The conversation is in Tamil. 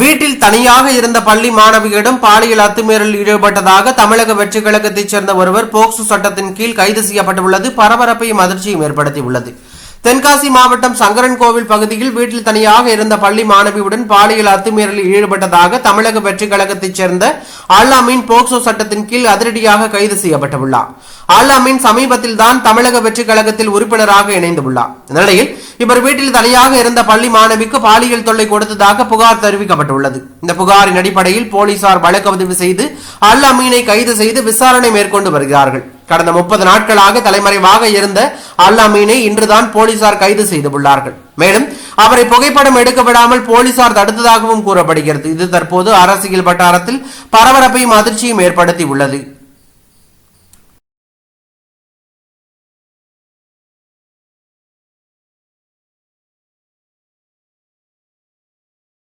வீட்டில் தனியாக இருந்த பள்ளி மாணவியிடம் பாலியல் அத்துமீறலில் ஈடுபட்டதாக தமிழக வெற்றி கழகத்தைச் சேர்ந்த ஒருவர் போக்சோ சட்டத்தின் கீழ் கைது செய்யப்பட்டுள்ளது. பரபரப்பையும் அதிர்ச்சியும் ஏற்படுத்தியுள்ளது. தென்காசி மாவட்டம் சங்கரன் கோவில் பகுதியில் வீட்டில் தனியாக இருந்த பள்ளி மாணவியுடன் பாலியல் அத்துமீறலில் ஈடுபட்டதாக தமிழக வெற்றி கழகத்தைச் சேர்ந்த அல்லாமீன் போக்சோ சட்டத்தின் கீழ் அதிரடியாக கைது செய்யப்பட்டுள்ளார். அல்லாமீன் சமீபத்தில் தான் தமிழக வெற்றி கழகத்தில் உறுப்பினராக இணைந்துள்ளார். இந்நிலையில் இவர் வீட்டில் தனியாக இருந்த பள்ளி மாணவிக்கு பாலியல் தொல்லை கொடுத்ததாக புகார் தெரிவிக்கப்பட்டுள்ளது. இந்த புகாரின் அடிப்படையில் போலீசார் வழக்கு பதிவு செய்து அமீனை கைது செய்து விசாரணை மேற்கொண்டு வருகிறார்கள். கடந்த முப்பது நாட்களாக தலைமறைவாக இருந்த அல் அமீனை இன்றுதான் போலீசார் கைது செய்துள்ளார்கள் மேலும் அவரை புகைப்படம் எடுக்க விடாமல் போலீசார் தடுத்ததாகவும் கூறப்படுகிறது. இது தற்போது அரசியல் வட்டாரத்தில் பரபரப்பையும் அதிர்ச்சியும் ஏற்படுத்தி உள்ளது